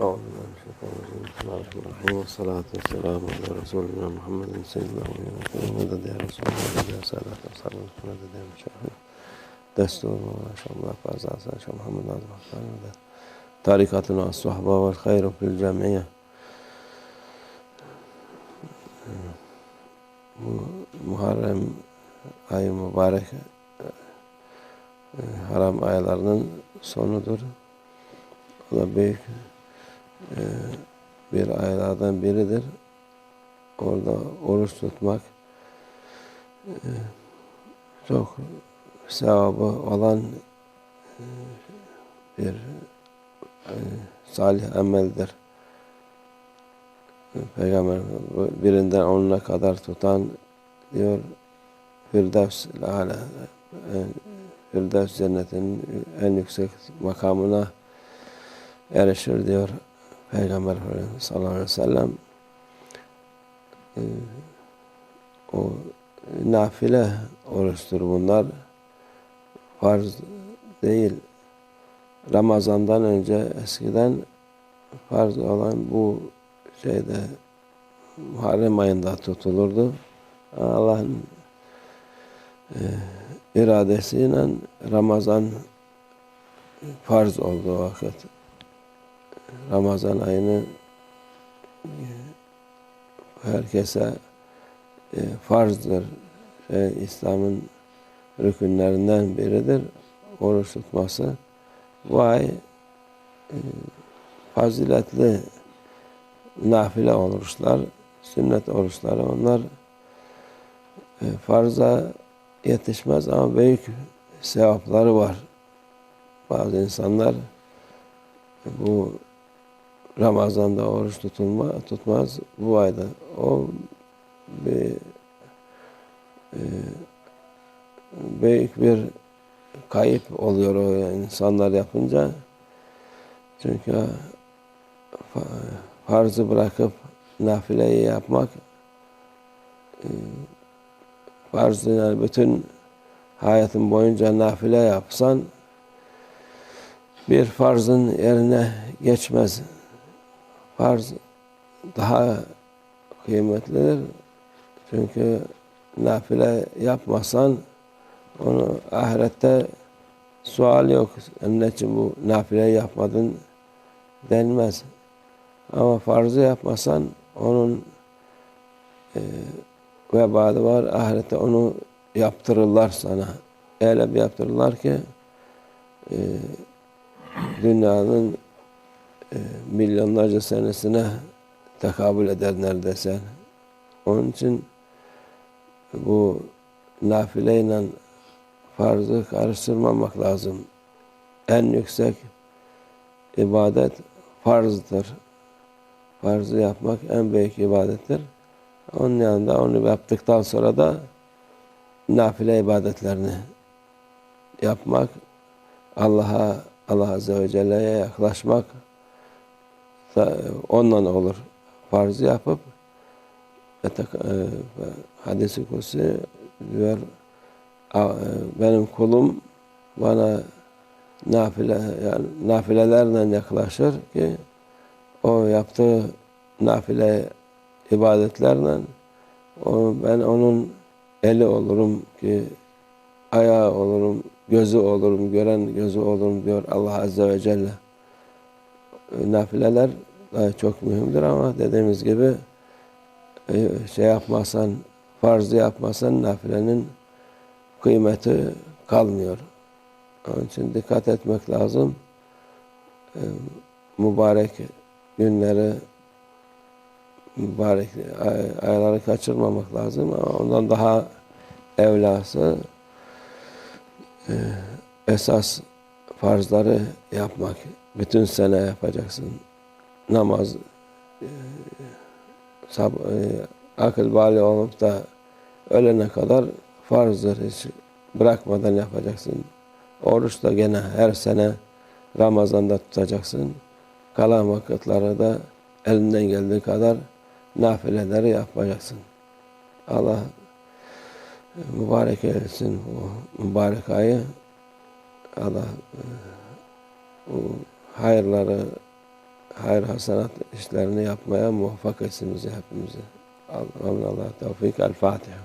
أعوذ بالله من الشيطان الرجيم بسم الله الرحمن الرحيم والصلاة والسلام على رسولنا محمد سيدنا ونبينا مدد يا رسول الله مدد يا سادة أصحاب مدد يا مشاهد دستور ما شاء الله فاز عسى شاء محمد ناظر حسان مدد طريقتنا الصحبة والخير في الجمعية Muharrem ayı mübarek haram aylarının sonudur. O da büyük e, bir aylardan biridir. Orada oruç tutmak e, çok sevabı olan e, bir salih ameldir. Peygamber birinden onuna kadar tutan diyor Firdevs ala Firdevs cennetinin en yüksek makamına erişir diyor Peygamber sallallahu aleyhi ve sellem. Ee, o nafile oruçtur bunlar. Farz değil. Ramazandan önce eskiden farz olan bu şeyde Muharrem ayında tutulurdu. Allah'ın e, iradesiyle Ramazan farz olduğu vakit. Ramazan ayını e, herkese e, farzdır. Şey, İslam'ın rükünlerinden biridir. Oruç tutması. Bu ay e, faziletli nafile oruçlar, sünnet oruçları onlar e, farza yetişmez ama büyük sevapları var. Bazı insanlar bu Ramazan'da oruç tutulma, tutmaz. Bu ayda o bir e, büyük bir kayıp oluyor o insanlar yapınca. Çünkü farzı bırakıp nafileyi yapmak e, farzı yani bütün hayatın boyunca nafile yapsan bir farzın yerine geçmez. Farz daha kıymetlidir. Çünkü nafile yapmasan onu ahirette sual yok. Ne için bu nafile yapmadın denmez. Ama farzı yapmasan onun e, vebali var. Ahirette onu yaptırırlar sana. Öyle bir yaptırırlar ki e, dünyanın milyonlarca senesine tekabül eder neredeyse. Onun için bu nafileyle farzı karıştırmamak lazım. En yüksek ibadet farzdır. Farzı yapmak en büyük ibadettir. Onun yanında onu yaptıktan sonra da nafile ibadetlerini yapmak, Allah'a Allah Azze ve Celle'ye yaklaşmak ondan olur. Farzı yapıp e, hadisi kursi diyor benim kulum bana nafile yani nafilelerle yaklaşır ki o yaptığı nafile ibadetlerle o, ben onun eli olurum ki ayağı olurum, gözü olurum, gören gözü olurum diyor Allah Azze ve Celle. Nafileler daha çok mühimdir ama dediğimiz gibi e, şey yapmasan, farzı yapmasan nafilenin kıymeti kalmıyor. Onun için dikkat etmek lazım. E, mübarek günleri, mübarek ayları kaçırmamak lazım ama ondan daha evlası e, esas farzları yapmak. Bütün sene yapacaksın. Namaz, e, sab, e, akıl bali olup da ölene kadar farzdır. Hiç bırakmadan yapacaksın. Oruç da gene her sene Ramazan'da tutacaksın. Kalan vakitleri de elinden geldiği kadar nafileleri yapacaksın. Allah mübarek eylesin bu mübarek ayı. Allah bu hayırları hayır hasenat işlerini yapmaya muvaffak etsin bizi hepimizi. Allah Allah tevfik. El Fatiha.